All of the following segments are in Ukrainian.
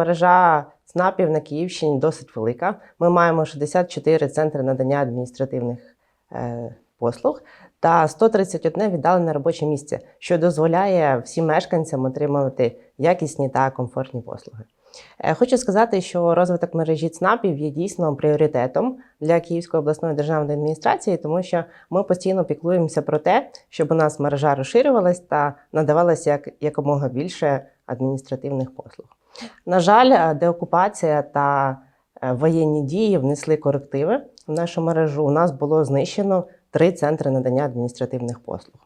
мережа ЦНАПів на Київщині досить велика. Ми маємо 64 центри надання адміністративних е, послуг та 131 віддалене робоче місце, що дозволяє всім мешканцям отримувати якісні та комфортні послуги. Е, Хочу сказати, що розвиток мережі ЦНАПів є дійсно пріоритетом для Київської обласної державної адміністрації, тому що ми постійно піклуємося про те, щоб у нас мережа розширювалась та надавалося як, якомога більше адміністративних послуг. На жаль, е, деокупація та е, воєнні дії внесли корективи в нашу мережу. У нас було знищено три центри надання адміністративних послуг.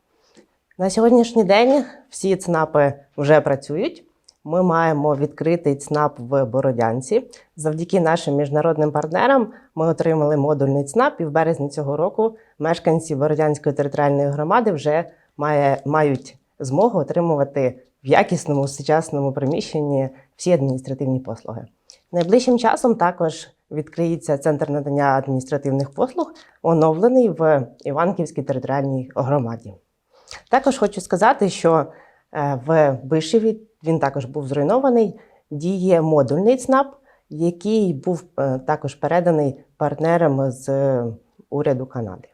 На сьогоднішній день всі ЦНАПи вже працюють. Ми маємо відкритий ЦНАП в Бородянці. Завдяки нашим міжнародним партнерам ми отримали модульний ЦНАП, і в березні цього року мешканці Бородянської територіальної громади вже має, мають змогу отримувати в якісному сучасному приміщенні всі адміністративні послуги. Найближчим часом також відкриється центр надання адміністративних послуг, оновлений в Іванківській територіальній громаді. Також хочу сказати, що е, в Бишеві він також був зруйнований. Діє модульний ЦНАП, який був е, також переданий партнерам з е, уряду Канади.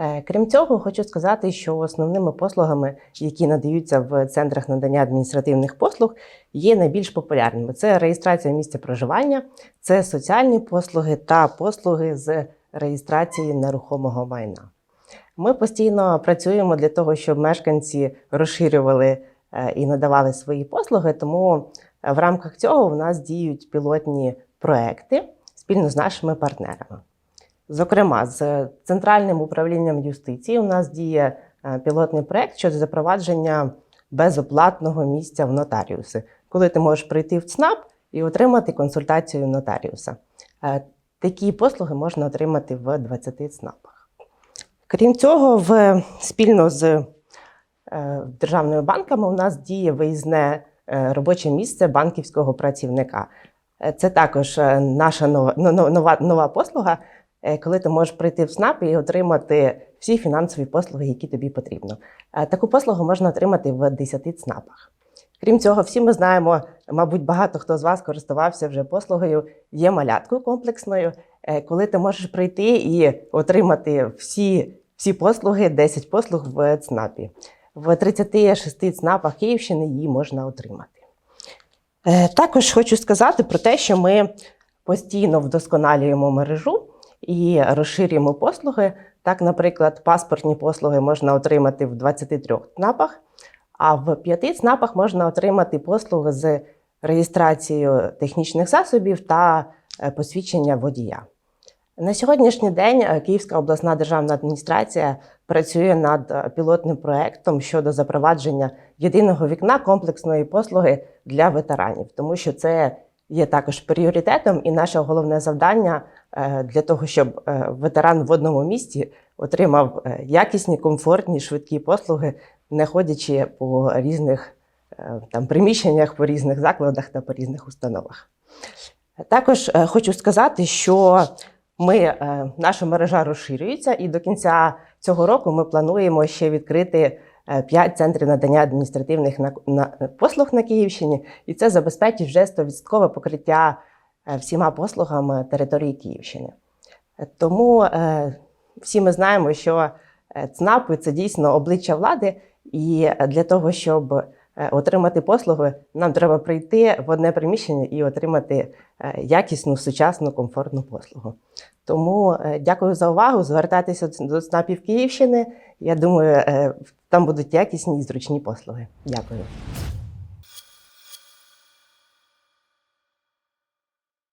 Е, Крім цього, хочу сказати, що основними послугами, які надаються в центрах надання адміністративних послуг, є найбільш популярними: це реєстрація місця проживання, це соціальні послуги та послуги з реєстрації нерухомого майна. Ми постійно працюємо для того, щоб мешканці розширювали е, і надавали свої послуги. Тому в рамках цього у нас діють пілотні проекти спільно з нашими партнерами. Зокрема, з центральним управлінням юстиції у нас діє е, пілотний проект щодо запровадження безоплатного місця в нотаріуси, коли ти можеш прийти в ЦНАП і отримати консультацію нотаріуса. Е, Такі послуги можна отримати в 20 ЦНАПах. Крім цього, в, спільно з е, державними банками у нас діє виїзне робоче місце банківського працівника. Це також наша нова, нова, нова послуга, коли ти можеш прийти в СНАП і отримати всі фінансові послуги, які тобі потрібно. Е, Таку послугу можна отримати в 10 ЦНАПах. Крім цього, всі ми знаємо, мабуть, багато хто з вас користувався вже послугою є маляткою комплексною, е, коли ти можеш прийти і отримати всі, всі послуги, 10 послуг в ЦНАПі. В 36 ЦНАПах Київщини її можна отримати. Е, Також хочу сказати про те, що ми постійно вдосконалюємо мережу і розширюємо послуги. Так, наприклад, паспортні послуги можна отримати в 23 ЦНАПах, а в 5 ЦНАПах можна отримати послуги з реєстрацією технічних засобів та е, посвідчення водія. На сьогоднішній день е, Київська обласна державна адміністрація працює над е, пілотним проектом щодо запровадження єдиного вікна комплексної послуги для ветеранів, тому що це є також пріоритетом, і наше головне завдання для того, щоб е, ветеран в одному місті отримав е, якісні, комфортні, швидкі послуги, не ходячи по різних е, там приміщеннях, по різних закладах та по різних установах. Також е, хочу сказати, що ми, е, наша мережа розширюється, і до кінця цього року ми плануємо ще відкрити 5 центрів надання адміністративних послуг на Київщині, і це забезпечить вже 100% покриття е, всіма послугами території Київщини. Е, Тому е, всі ми знаємо, що е, ЦНАПи це дійсно обличчя влади, і е, для того, щоб е, отримати послуги, нам треба прийти в одне приміщення і отримати е, якісну, сучасну, комфортну послугу. Тому е, дякую за увагу. Звертайтеся до ЦНАПів Київщини. Я думаю, е, там будуть якісні і зручні послуги. Дякую.